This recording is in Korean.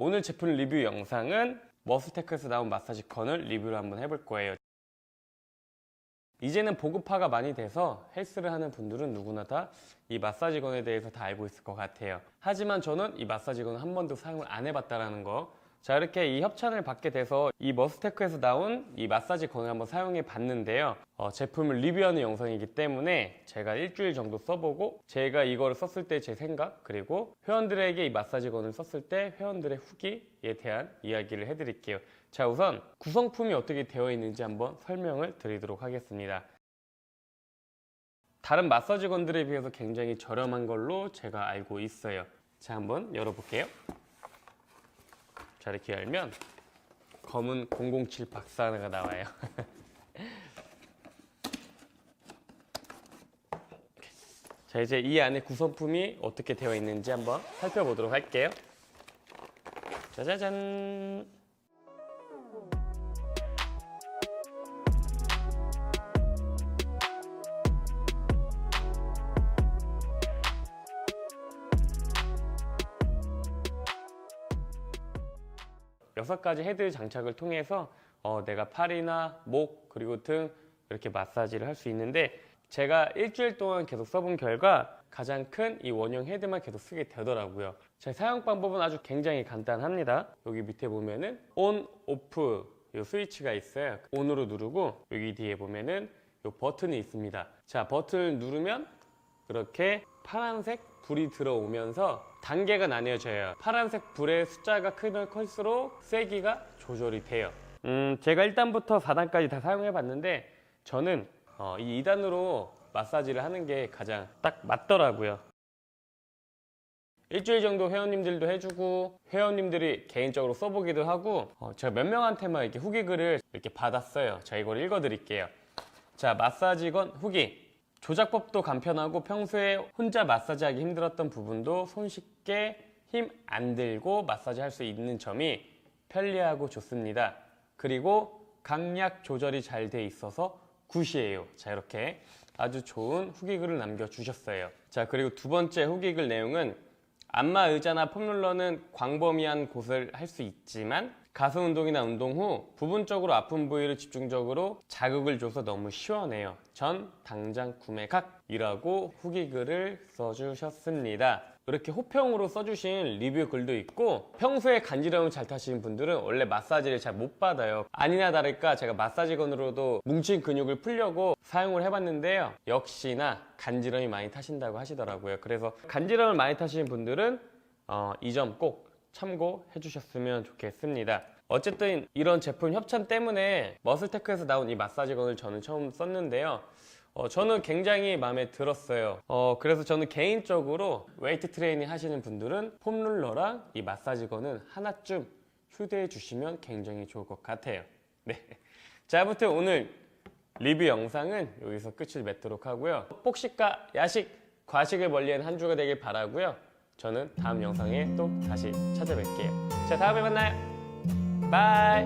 오늘 제품 리뷰 영상은 머스테크에서 나온 마사지 건을 리뷰를 한번 해볼 거예요. 이제는 보급화가 많이 돼서 헬스를 하는 분들은 누구나 다 이 마사지건에 대해서 다 알고 있을 것 같아요. 하지만 저는 이 마사지건을 한 번도 사용을 안 해봤다라는 거. 자, 이렇게 이 협찬을 받게 돼서 이 머스테크에서 나온 이 마사지 건을 한번 사용해 봤는데요. 어, 제품을 리뷰하는 영상이기 때문에 제가 일주일 정도 써보고 제가 이거를 썼을 때 제 생각 그리고 회원들에게 이 마사지 건을 썼을 때 회원들의 후기에 대한 이야기를 해드릴게요. 자, 우선 구성품이 어떻게 되어 있는지 한번 설명을 드리도록 하겠습니다. 다른 마사지건들에 비해서 굉장히 저렴한 걸로 제가 알고 있어요. 자, 한번 열어볼게요. 자, 이렇게 열면 검은 007 박스 하나가 나와요. 자, 이제 이 안에 구성품이 어떻게 되어 있는지 한번 살펴보도록 할게요. 짜자잔. 여섯 가지 헤드 장착을 통해서 어, 내가 팔이나 목 그리고 등 이렇게 마사지를 할 수 있는데 제가 일주일 동안 계속 써본 결과 가장 큰 이 원형 헤드만 계속 쓰게 되더라고요. 제 사용 방법은 아주 굉장히 간단합니다. 여기 밑에 보면은 온, 오프 이 스위치가 있어요. 온으로 누르고 여기 뒤에 보면은 이 버튼이 있습니다. 자, 버튼을 누르면 그렇게 파란색 불이 들어오면서 단계가 나뉘어져요. 파란색 불의 숫자가 크면 클수록 세기가 조절이 돼요. 음, 제가 1단부터 4단까지 다 사용해 봤는데 저는 어, 이 2단으로 마사지를 하는 게 가장 딱 맞더라고요. 일주일 정도 회원님들도 해주고 회원님들이 개인적으로 써보기도 하고 어, 제가 몇 명한테만 이렇게 후기 글을 이렇게 받았어요. 자 이걸 읽어드릴게요. 자 마사지건 후기 조작법도 간편하고 평소에 혼자 마사지하기 힘들었던 부분도 손쉽게 힘 안 들고 마사지 할 수 있는 점이 편리하고 좋습니다. 그리고 강약 조절이 잘 돼 있어서 굿이에요. 자, 이렇게 아주 좋은 후기글을 남겨주셨어요. 자, 그리고 두 번째 후기글 내용은 안마 의자나 폼롤러는 광범위한 곳을 할 수 있지만 가슴 운동이나 운동 후 부분적으로 아픈 부위를 집중적으로 자극을 줘서 너무 시원해요. 전 당장 구매 각 이라고 후기 글을 써주셨습니다. 이렇게 호평으로 써주신 리뷰 글도 있고 평소에 간지러움을 잘 타시는 분들은 원래 마사지를 잘 못 받아요. 아니나 다를까 제가 마사지건으로도 뭉친 근육을 풀려고 사용을 해봤는데요. 역시나 간지러움이 많이 타신다고 하시더라고요. 그래서 간지러움을 많이 타시는 분들은 어, 이 점 꼭 참고해 주셨으면 좋겠습니다. 어쨌든 이런 제품 협찬 때문에 머슬테크에서 나온 이 마사지건을 저는 처음 썼는데요. 어, 저는 굉장히 마음에 들었어요. 어, 그래서 저는 개인적으로 웨이트 트레이닝 하시는 분들은 폼롤러랑 이 마사지건은 하나쯤 휴대해 주시면 굉장히 좋을 것 같아요. 네. 자, 아무튼 오늘 리뷰 영상은 여기서 끝을 맺도록 하고요. 폭식과 야식, 과식을 멀리한 한 주가 되길 바라고요. 저는 다음 영상에 또 다시 찾아뵐게요. 자, 다음에 만나요. 바이.